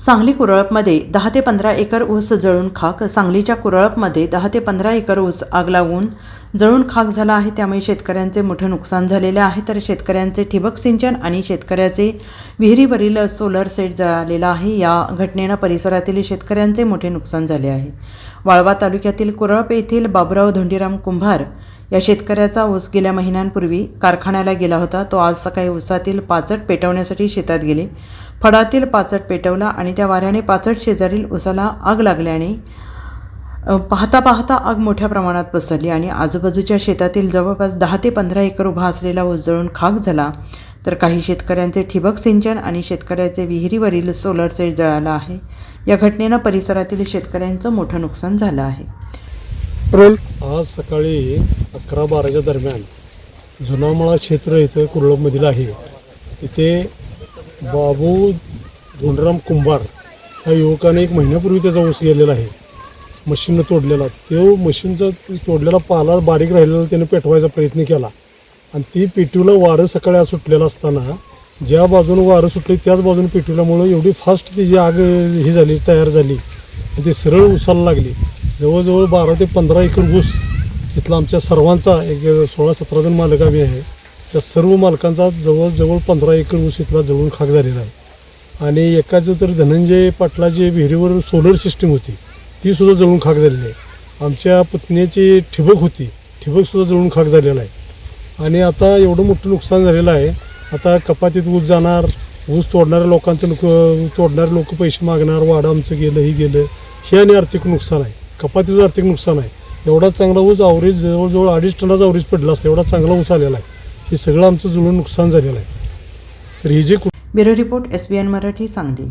सांगली कुरळपमध्ये दहा ते पंधरा एकर ऊस जळून खाक सांगलीच्या कुरळपमध्ये दहा ते पंधरा एकर ऊस आग लावून जळून खाक झाला आहे. त्यामुळे शेतकऱ्यांचे मोठे नुकसान झालेले आहे. तर शेतकऱ्यांचे ठिबक सिंचन आणि शेतकऱ्याचे विहिरीवरील सोलर सेट जळालेला आहे. या घटनेनं परिसरातील शेतकऱ्यांचे मोठे नुकसान झाले आहे. वाळवा तालुक्यातील कुरळप येथील बाबुराव धोंडीराम कुंभार या शेतकऱ्याचा ऊस गेल्या महिन्यांपूर्वी कारखान्याला गेला होता. तो आज सकाळी ऊसातील पाचट पेटवण्यासाठी शेतात गेले. फडातील पाचट पेटवला आणि त्या वाऱ्याने पाचट शेजारील ऊसाला आग लागल्याने पाहता पाहता आग मोठ्या प्रमाणात पसरली आणि आजूबाजूच्या शेतातील जवळपास दहा ते पंधरा एकर उभा असलेला ऊस जळून खाक झाला. तर काही शेतकऱ्यांचे ठिबक सिंचन आणि शेतकऱ्याचे विहिरीवरील सोलर सेट जळाला आहे. या घटनेनं परिसरातील शेतकऱ्यांचं मोठं नुकसान झालं आहे. रोल आज सकाळी अकरा बाराच्या दरम्यान जुनामळा क्षेत्र इथं कुर्लमधील आहे. इथे बाबू धोंडराम कुंभार ह्या युवकाने एक महिन्यापूर्वी त्याचा ऊस गेलेला आहे. मशीननं तोडलेला. तो मशीनचा तोडलेला पाला बारीक राहिलेला त्याने पेटवायचा प्रयत्न केला. आणि ती पेटवीला वारं सकाळी आज सुटलेलं असताना ज्या बाजूनं वारं सुटली त्याच बाजूने पेटवल्यामुळं एवढी फास्ट तिची आग ही झाली तयार झाली. आणि ती सरळ उसाला लागली. जवळजवळ बारा ते पंधरा एकर ऊस इथला आमच्या सर्वांचा एक सोळा सतरा जण मालक आम्ही आहे. त्या सर्व मालकांचा जवळजवळ पंधरा एकर ऊस इथला जळून खाक झालेला आहे. आणि एकाचं तर धनंजय पाटलाची विहिरीवर सोलर सिस्टीम होती. ती सुद्धा जळून खाक झालेली आहे. आमच्या पत्नीची ठिबक होती. ठिबकसुद्धा जळून खाक झालेला आहे. आणि आता एवढं मोठं नुकसान झालेलं आहे. आता कपातीत ऊस जाणार ऊस तोडणाऱ्या लोकांचं नुक तोडणारे लोक पैसे मागणार वाडं आमचं गेलं ही गेलं हे आणि आर्थिक नुकसान आहे. कपातीचं आर्थिक नुकसान आहे. एवढा चांगला ऊस आवरेज जवळजवळ अडीच टनाचा आवरेज पडला असतं एवढा चांगला ऊस आलेला आहे. हे सगळं आमचं जुळून नुकसान झालेलं आहे. तर हे जे bureau report S B N Marathi Sangli.